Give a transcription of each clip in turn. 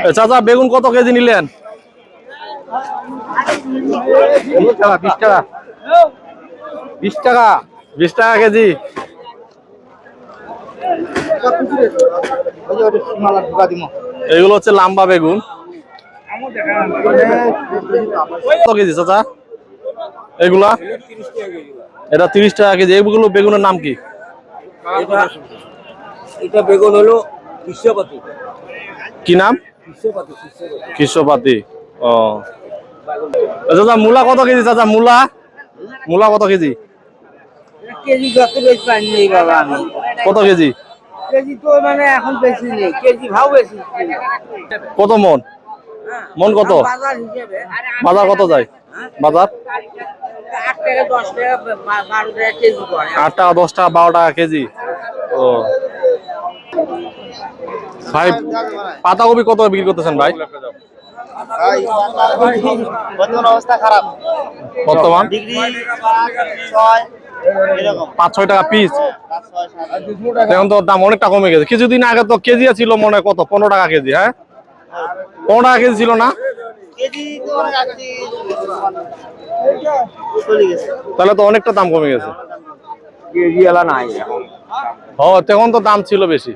এ, চাচা বেগুন কত কেজি নিলেন? বিশ টাকা। বিশ টাকা। বিশ টাকা বিশ টাকা কেজি। এগুলো হচ্ছে লাম্বা বেগুন। কত কেজি চাচা? এগুলা? এটা তিরিশ টাকা কেজি। এগুলো বেগুনের নাম কি? এটা বেগুন হলো বিশ্বপতি কি নাম? বিশ্বপতি কৃষ্ণপাতি। ও। চাচা মূলা কত কেজি চাচা মূলা? মূলা কত কেজি? কেজি যত বেশি পাইনি এই বাবা আমি। কত কেজি? কেজি তো মানে এখন বেশি নেই কেজি ভাও বেশি। কত মন? মন কত? বাজার কত যায়? বাজার? আট টাকা দশ টাকা বা- বারো টাকা কেজি পড়ে। আট টাকা দশ টাকা বারো টাকা কেজি। ও। ভাই পাতাকপি কত বিক্রি করতেছেন ভাই? বর্তমান অবস্থা খারাপ। বর্তমান? ডিগ্রি ছয় এরকম। পাঁচ ছয় টাকা পিস এখন তো দাম অনেকটা কমে গেছে। কিছুদিন আগে তো কেজি ছিল মনে হয় কত? পনেরো টাকা কেজি হ্যাঁ? পনেরো টাকা কেজি ছিল না? কেজি তো অনেক আগে চলে গেছে। তাহলে তো অনেকটা দাম কমে গেছে। কেজি এলা নাই ও তখন তো দাম ছিল বেশি।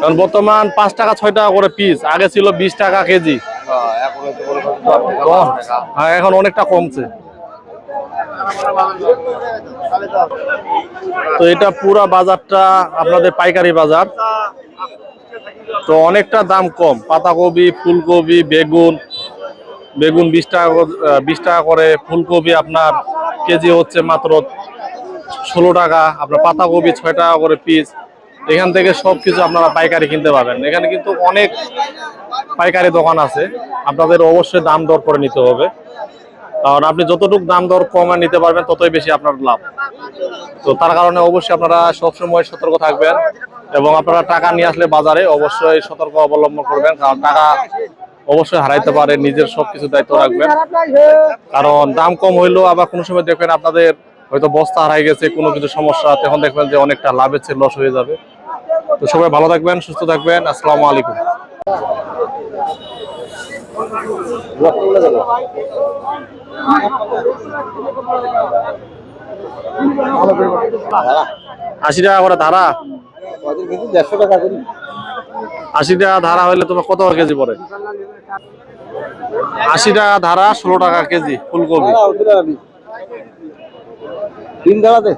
কারণ বর্তমান পাঁচ টাকা, ছয় টাকা করে পিস আগে ছিল বিশ টাকা কেজি। হ্যাঁ এখন অনেকটা কমছে। তো এটা পুরা বাজারটা আপনাদের পাইকারি বাজার। তো অনেকটা দাম কম। পাতাকপি, ফুলকপি, বেগুন। বেগুন বিশ টাকা বিশ টাকা করে। ফুলকপি আপনার কেজি হচ্ছে মাত্র ষোলো টাকা। আপনার পাতাকপি ছয় টাকা করে পিস এখান থেকে সব কিছু আপনারা পাইকারি কিনতে পারবেন। এখানে কিন্তু অনেক পাইকারি দোকান আছে। আপনাদের অবশ্যই দাম দর করে নিতে হবে। কারণ আপনি যতটুকু দাম দর কমে নিতে পারবেন, ততই বেশি আপনার লাভ। তো তার কারণে অবশ্যই আপনারা সবসময় সতর্ক থাকবেন এবং আপনারা টাকা নিয়ে আসলে বাজারে অবশ্যই সতর্ক অবলম্বন করবেন। কারণ টাকা অবশ্যই হারাইতে পারে, নিজের সবকিছু দায়িত্ব রাখবেন। কারণ দাম কম হইলেও আবার কোনো সময় দেখবেন আপনাদের হয়তো বস্তা হারাই গেছে, কোনো কিছু সমস্যা তখন দেখবেন যে অনেকটা লাভের চেয়ে লস হয়ে যাবে। তো সবাই ভালো থাকবেন, সুস্থ থাকবেন, আসসালামু আলাইকুম। আশি টাকা করে ধারা। আশি টাকা ধারা হইলে তোমার কত কেজি পড়ে? আশি টাকা ধারা, ষোলো টাকা কেজি, ফুলকপি। তিন দাঁড়াতে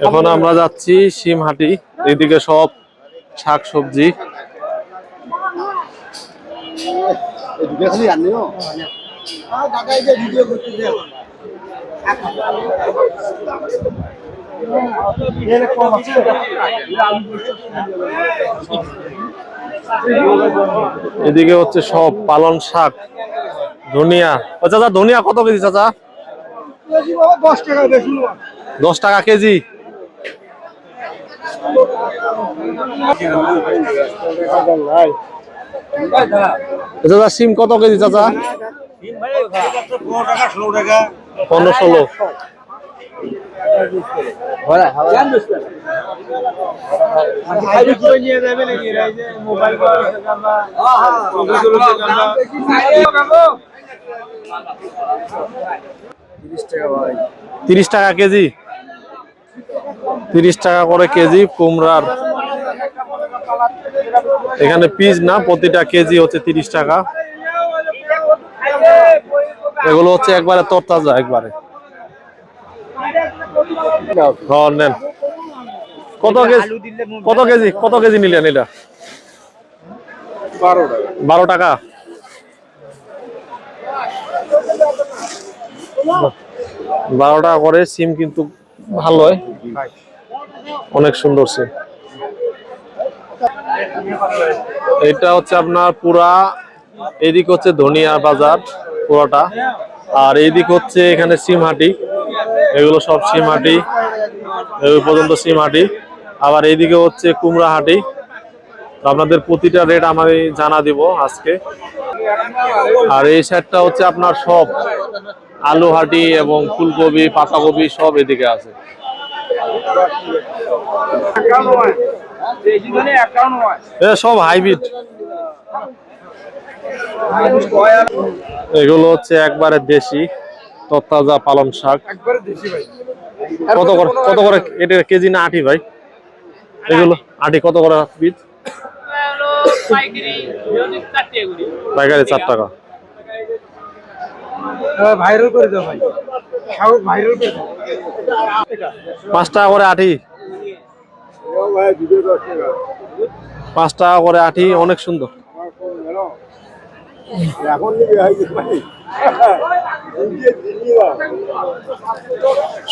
এখন আমরা যাচ্ছি সিমহাটি এদিকে সব শাক সবজি এদিকে হচ্ছে সব পালন শাক ধনিয়া। ও চাচা ধনিয়া কত কেজি চাচা? দশ টাকা বেশি দশ টাকা কেজি। চাচা সিম কত কেজি চাচা? তিরিশ টাকা কেজি। তিরিশ টাকা করে কেজি কুমড়ার। এখানে পিস না, প্রতিটা কেজি হচ্ছে তিরিশ টাকা। এগুলো হচ্ছে একবারে তরতাজা একবারে। নেন। কত কেজি কত কেজি কত কেজি নিলেন এটা? বারো টাকা। বারো টাকা? করে সিম কিন্তু ভালো হয় অনেক সুন্দর সিম। এটা হচ্ছে আপনার পুরা এদিক হচ্ছে ধনিয়া বাজার। পুরাটা। আর এইদিক হচ্ছে এখানে সিমহাটি এগুলো সব সিমাটি এই পর্যন্ত সিমাটি আবার এইদিকে হচ্ছে কুমড়াহাটি আপনাদের প্রতিটা রেট আমি জানা দিব আজকে। আর এই সাইডটা হচ্ছে আপনার সব আলুহাটি এবং ফুলকপি, পাতাকপি সব এদিকে আছে। সব হাইব্রিড। এগুলো হচ্ছে একবারে দেশি তত্তাজা পালং শাক। কত করে কত করে এটা কেজি না আটি ভাই? এগুলো আটি কত করে পিস? পাইকারি চার টাকা। পাঁচ টাকা করে আটি। পাঁচ টাকা করে আটি, অনেক সুন্দর।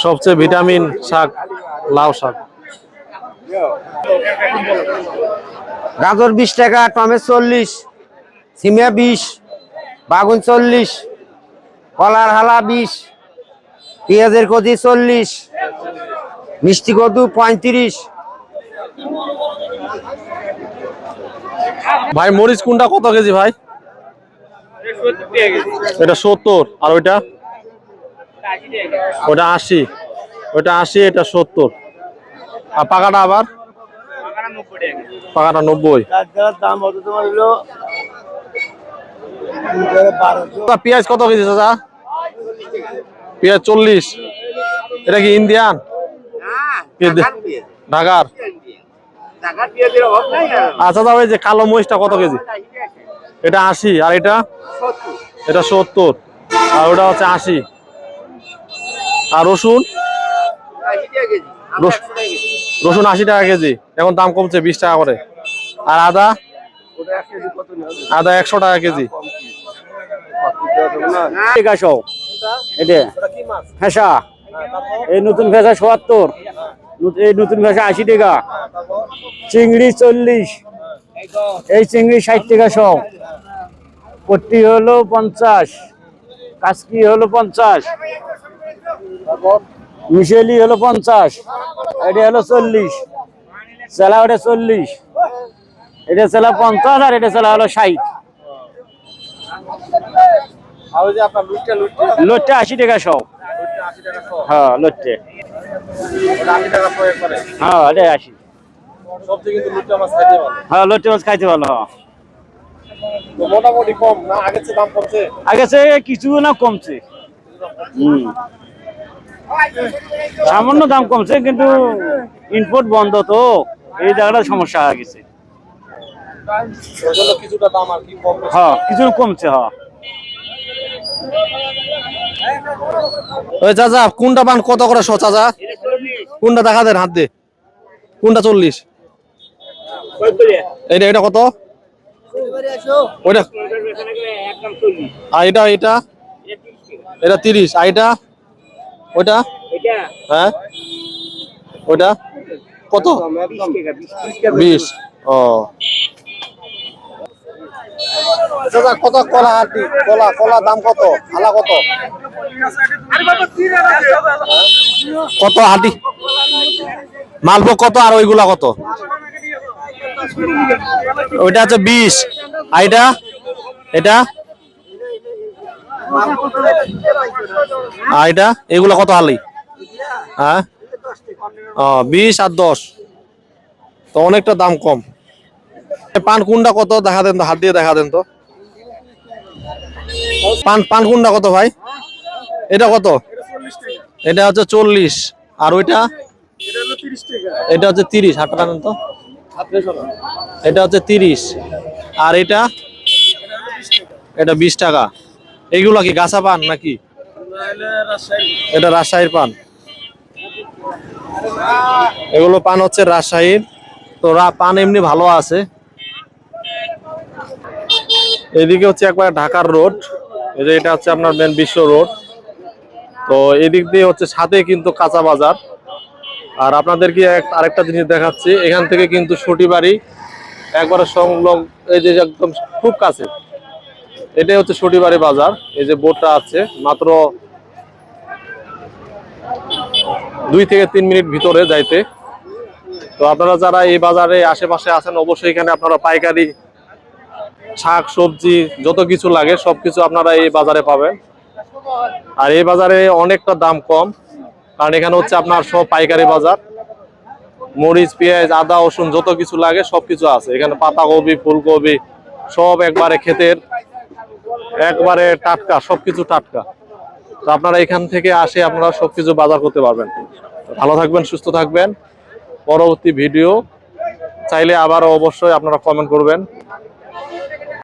সবচেয়ে ভিটামিন শাক লাউ শাক। গাজর বিশ টাকা টমেটো চল্লিশ সিমিয়া বিশ বাগুন চল্লিশ কলার হালা বিশ পেঁয়াজের কদি চল্লিশ মিষ্টি কদু পঁয়ত্রিশ। ভাই মরিচ কোনটা কত কেজি ভাই? এটা সত্তর আর ওইটা? ওটা আশি। ওইটা আশি এটা সত্তর। আর পাকাটা আবার? পাকাটা নব্বই। পেঁয়াজ কত কেজি চাচা? পেঁয়াজ চল্লিশ। এটা কি ইন্ডিয়ান? ঢাকার আচ্ছা দাদা ওই যে কালো মহিষটা কত কেজি? এটা আশি, আর এটা? এটা সত্তর। আর ওটা হচ্ছে আশি। আর রসুন? রসুন আশি টাকা কেজি। এখন দাম কমছে বিশ টাকা করে। আর আদা? আদা একশো টাকা কেজি। ফেসা। এই নতুন ফেসা সত্তর। এই নতুন ফেসা আশি টাকা। চিংড়ি চল্লিশ। এই চিংড়ি ষাট টাকা শো পট্টি হলো পঞ্চাশ কাসকি হলো পঞ্চাশ মিশেলি হলো পঞ্চাশ এটা হলো চল্লিশ চেলা ওটা চল্লিশ এটা চেলা পঞ্চাশ আর এটা চেলা হলো ষাট। লুটটা আশি টাকা সব। হ্যাঁ লোটটে হ্যাঁ এটা আশি। সবচেয়ে কিন্তু মাছ খাইতে ভালো। হ্যাঁ লোটটে মাছ খাইতে ভালো হ্যাঁ। মোটামুটি কম না? আগের চেয়ে দাম কমছে? আগে সে কিছু না কমছে। হুম। সামান্য দাম কমছে কিন্তু ইনপুট বন্ধ তো এই জায়গাটা সমস্যা হয়ে গেছে। কিছুটা দাম আর কি কম হ্যাঁ কিছু কমছে হ্যাঁ। ওই চাচা কোনটা পান কত করে শো চাচা? কোনটা দেখা দেন হাত দিয়ে? কোনটা চল্লিশ? এটা এটা কত? ওইটা। আর এটা এটা? এটা তিরিশ। আর এটা? ওইটা? হ্যাঁ। ওইটা? কত? বিশ। ও। দাদা কত কলা হাটি কলা কলা দাম কত? আলা কত? কত হাটি মালভোগ কত আর ওইগুলা কত? ওইটা হচ্ছে বিশ। আর এটা এটা? আর এগুলা কত হালি হ্যাঁ? ও, বিশ আর দশ। তো অনেকটা দাম কম। পান কুন্ডা কত? দেখা দেন তো, হাত দিয়ে দেখা দেন তো। পান পান কুন্ডা কত ভাই? এটা কত? এটা হচ্ছে চল্লিশ। আর ওইটা? এটা হচ্ছে তিরিশ। হাত টানেন তো। এটা হচ্ছে তিরিশ। আর এটা? এটা বিশ টাকা। এইগুলো কি গাছা পান নাকি? এটা রাজশাহীর পান। এগুলো পান হচ্ছে রাজশাহীর। তো পান এমনি ভালো আছে। এদিকে হচ্ছে একবার ঢাকার রোড। এই যে এটা হচ্ছে আপনার মেন বিশ্ব রোড। তো এদিক দিয়ে হচ্ছে সাথে কিন্তু কাঁচা বাজার। আর আপনাদেরকে আরেকটা জিনিস দেখাচ্ছি। এখান থেকে কিন্তু সটিবাড়ি একবারে সংলগ্ন, এই যে একদম খুব কাছে, এটাই হচ্ছে সটিবাড়ি বাজার, এই যে বোটটা আছে, মাত্র দুই থেকে তিন মিনিট ভিতরে যাইতে। তো আপনারা যারা এই বাজারে আশেপাশে আছেন, অবশ্যই এখানে আপনারা পাইকারি, শাক, সবজি, যত কিছু লাগে, সবকিছু আপনারা এই বাজারে পাবেন। আর এই বাজারে অনেকটা দাম কম, কারণ এখানে হচ্ছে আপনার সব পাইকারি বাজার। মরিচ, পেঁয়াজ, আদা, রসুন, যত কিছু লাগে সব কিছু আছে। এখানে পাতাকপি ফুলকপি, সব একবারে ক্ষেতের, একবারে টাটকা সব কিছু টাটকা। তো আপনারা এখান থেকে আসে আপনারা সব কিছু বাজার করতে পারবেন। ভালো থাকবেন, সুস্থ থাকবেন। পরবর্তী ভিডিও চাইলে আবারও অবশ্যই আপনারা কমেন্ট করবেন।